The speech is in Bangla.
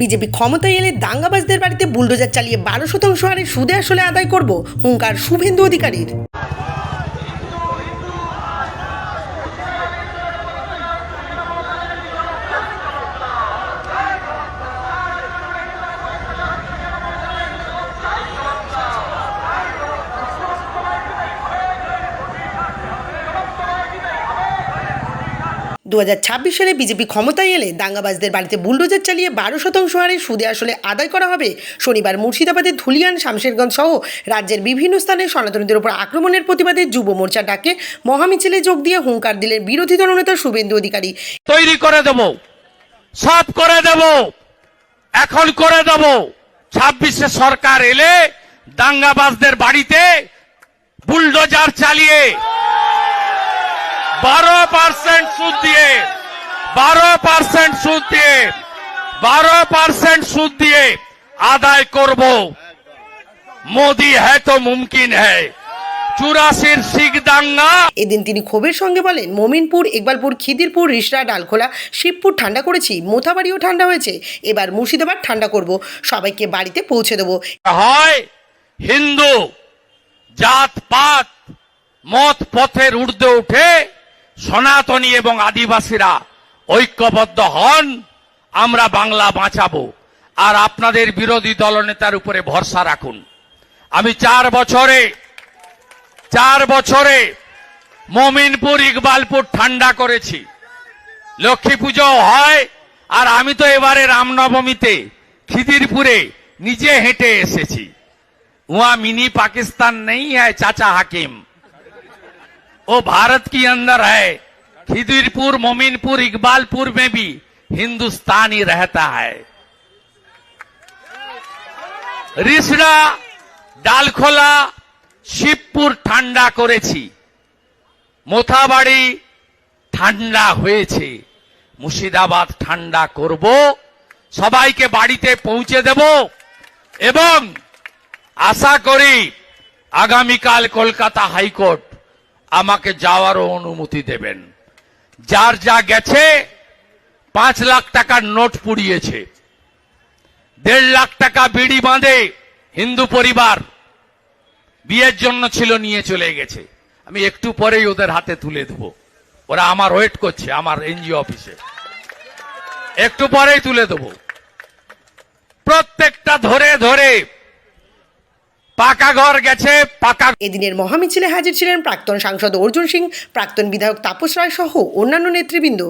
বিজেপি ক্ষমতায় এলে দাঙ্গাবাজদের বাড়িতে বুলডোজার চালিয়ে বারো শতাংশ হারে সুদে আসলে আদায় করব হুঙ্কার শুভেন্দু অধিকারীর। দু সালে বিজেপি ক্ষমতায় এলে দাঙ্গাবাজদের বাড়িতে বুলডোজার চালিয়ে বারো শতাংশ হারে সুদে আসলে আদায় করা হবে। শনিবার মুর্শিদাবাদের ধুলিয়ান, শামশেরগঞ্জ সহ রাজ্যের বিভিন্ন স্থানে সনাতনীদের উপর আক্রমণের প্রতিবাদে যুব মোর্চা ডাকে। মহামিছিলে যোগ দিয়ে হুঙ্কার দিলেন বিরোধী দলনেতা শুভেন্দু অধিকারী। তৈরি করে দেব। সব করে দেব। এখন করে দেব। ছাব্বিশে সরকার এলে দাঙ্গাবাজদের বাড়িতে বুলডোজার চালিয়ে বারো পার্সেন্ট সুদ দিয়ে বারো পার্সেন্ট সুদ দিয়ে বারো পার্সেন্ট সুদ দিয়ে আদায় করব। মোদি হ্যাঁ তো মুমকিন হ্যায়। চুরাশির শিখ দাঙ্গা এদিন তিনি ক্ষোভের সঙ্গে বলেন মমিনপুর ইকবালপুর খিদিরপুর রিসরা ডালখোলা শিবপুর ঠান্ডা করেছি মোথাবাড়িও ঠান্ডা হয়েছে এবার মুর্শিদাবাদ ঠান্ডা করব সবাইকে বাড়িতে পৌঁছে দেবো। হয় হিন্দু জাত পাত মত পথের ঊর্ধ্বে উঠে সনাতনী এবং আদিবাসীরা ঐক্যবদ্ধ হন, আমরা বাংলা বাঁচাবো। আর আপনাদের বিরোধী দলনেতার উপরে ভরসা রাখুন। আমি চার বছরে চার বছরে মমিনপুর, ইকবালপুর ঠান্ডা করেছি। লক্ষ্মী পুজো হয়, আর আমি তো এবারে রামনবমীতে খিদিরপুরে নিজে হেঁটে এসেছি। উহা মিনি পাকিস্তান নেই হ্যাঁ চাচা হাকিম। वो भारत के अंदर है खिदिरपुर मोमिनपुर इकबालपुर में भी हिंदुस्तान ही रहता है রিসড়া ডালখোলা শিবপুর ঠান্ডা করেছি মোথাবাড়ি ঠান্ডা হয়েছে মুর্শিদাবাদ ঠান্ডা করব সবাইকে বাড়িতে পৌঁছে দেব এবং আশা করি আগামীকাল কলকাতা হাইকোর্ট আমাকে যাওয়ারও অনুমতি দেবেন। যার যা গেছে, পাঁচ লাখ টাকার নোট পুড়িয়েছে। দেড় লাখ টাকা বিড়ি বাঁধে হিন্দু পরিবার। বিয়ের জন্য ছিল, নিয়ে চলে গেছে। আমি একটু পরেই ওদের হাতে তুলে দেব। ওরা আমার ওয়েট করছে, আমার এনজিও অফিসে। একটু পরেই তুলে দেব। প্রত্যেকটা ধরে ধরে পাকা ঘর গেছে, পাকা এদিনের মহামিছিলে হাজির ছিলেন প্রাক্তন সাংসদ অর্জুন সিং, প্রাক্তন বিধায়ক তাপস রায় সহ অন্যান্য নেতৃবৃন্দ।